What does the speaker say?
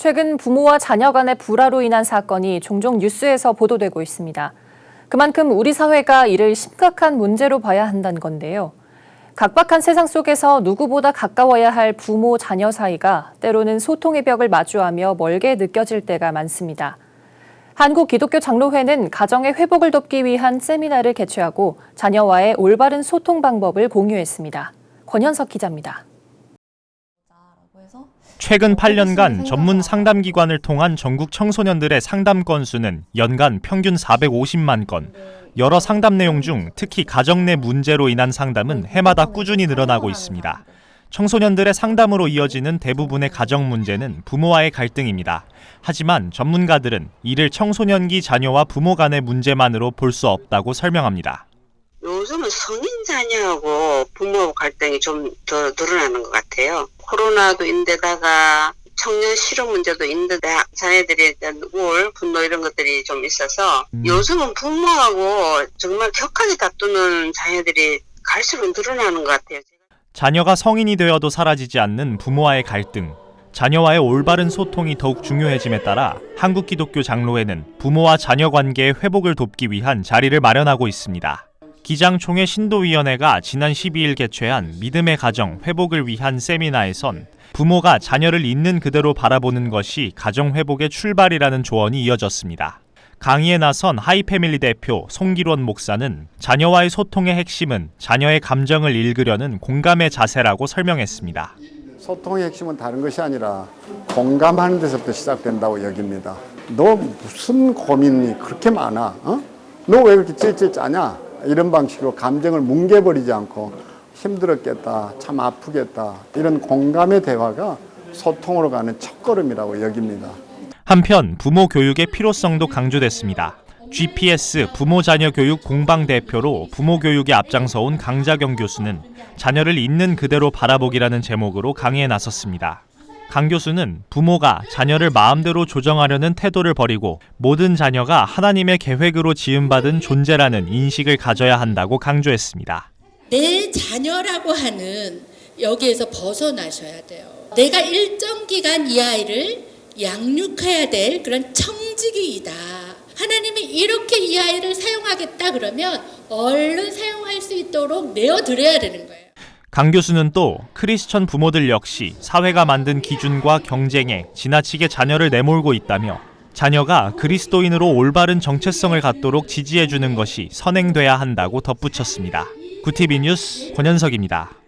최근 부모와 자녀 간의 불화로 인한 사건이 종종 뉴스에서 보도되고 있습니다. 그만큼 우리 사회가 이를 심각한 문제로 봐야 한다는 건데요. 각박한 세상 속에서 누구보다 가까워야 할 부모 자녀 사이가 때로는 소통의 벽을 마주하며 멀게 느껴질 때가 많습니다. 한국 기독교 장로회는 가정의 회복을 돕기 위한 세미나를 개최하고 자녀와의 올바른 소통 방법을 공유했습니다. 권현석 기자입니다. 최근 8년간 전문 상담 기관을 통한 전국 청소년들의 상담 건수는 연간 평균 450만 건. 여러 상담 내용 중 특히 가정 내 문제로 인한 상담은 해마다 꾸준히 늘어나고 있습니다. 청소년들의 상담으로 이어지는 대부분의 가정 문제는 부모와의 갈등입니다. 하지만 전문가들은 이를 청소년기 자녀와 부모 간의 문제만으로 볼 수 없다고 설명합니다. 요즘은 성인 자녀하고 부모 갈등이 좀 더 늘어나는 것 같아요. 코로나도 인데다가 청년 실업 문제도 있는데 대한 우울, 분노 이런 것들이 좀 있어서 음. 요즘은 부모하고 정말 격하게 다투는 자녀들이 갈수록 늘어나는 것 같아요. 자녀가 성인이 되어도 사라지지 않는 부모와의 갈등. 자녀와의 올바른 소통이 더욱 중요해짐에 따라 한국 기독교 장로회는 부모와 자녀 관계의 회복을 돕기 위한 자리를 마련하고 있습니다. 기장총회 신도위원회가 지난 12일 개최한 믿음의 가정 회복을 위한 세미나에선 부모가 자녀를 있는 그대로 바라보는 것이 가정 회복의 출발이라는 조언이 이어졌습니다. 강의에 나선 하이패밀리 대표 송기론 목사는 자녀와의 소통의 핵심은 자녀의 감정을 읽으려는 공감의 자세라고 설명했습니다. 소통의 핵심은 다른 것이 아니라 공감하는 데서부터 시작된다고 여깁니다. 너 무슨 고민이 그렇게 많아? 어? 너왜 그렇게 찔찔 짜냐? 이런 방식으로 감정을 뭉개버리지 않고 힘들었겠다, 참 아프겠다 이런 공감의 대화가 소통으로 가는 첫걸음이라고 여깁니다. 한편 부모 교육의 필요성도 강조됐습니다. GPS 부모 자녀 교육 공방 대표로 부모 교육에 앞장서온 강자경 교수는 자녀를 있는 그대로 바라보기라는 제목으로 강의에 나섰습니다. 강 교수는 부모가 자녀를 마음대로 조정하려는 태도를 버리고 모든 자녀가 하나님의 계획으로 지음받은 존재라는 인식을 가져야 한다고 강조했습니다. 내 자녀라고 하는 여기에서 벗어나셔야 돼요. 내가 일정 기간 이 아이를 양육해야 될 그런 청지기이다. 하나님이 이렇게 이 아이를 사용하겠다 그러면 얼른 사용할 수 있도록 내어드려야 되는 거예요. 강 교수는 또 크리스천 부모들 역시 사회가 만든 기준과 경쟁에 지나치게 자녀를 내몰고 있다며 자녀가 그리스도인으로 올바른 정체성을 갖도록 지지해 주는 것이 선행돼야 한다고 덧붙였습니다. 구티비 뉴스 권현석입니다.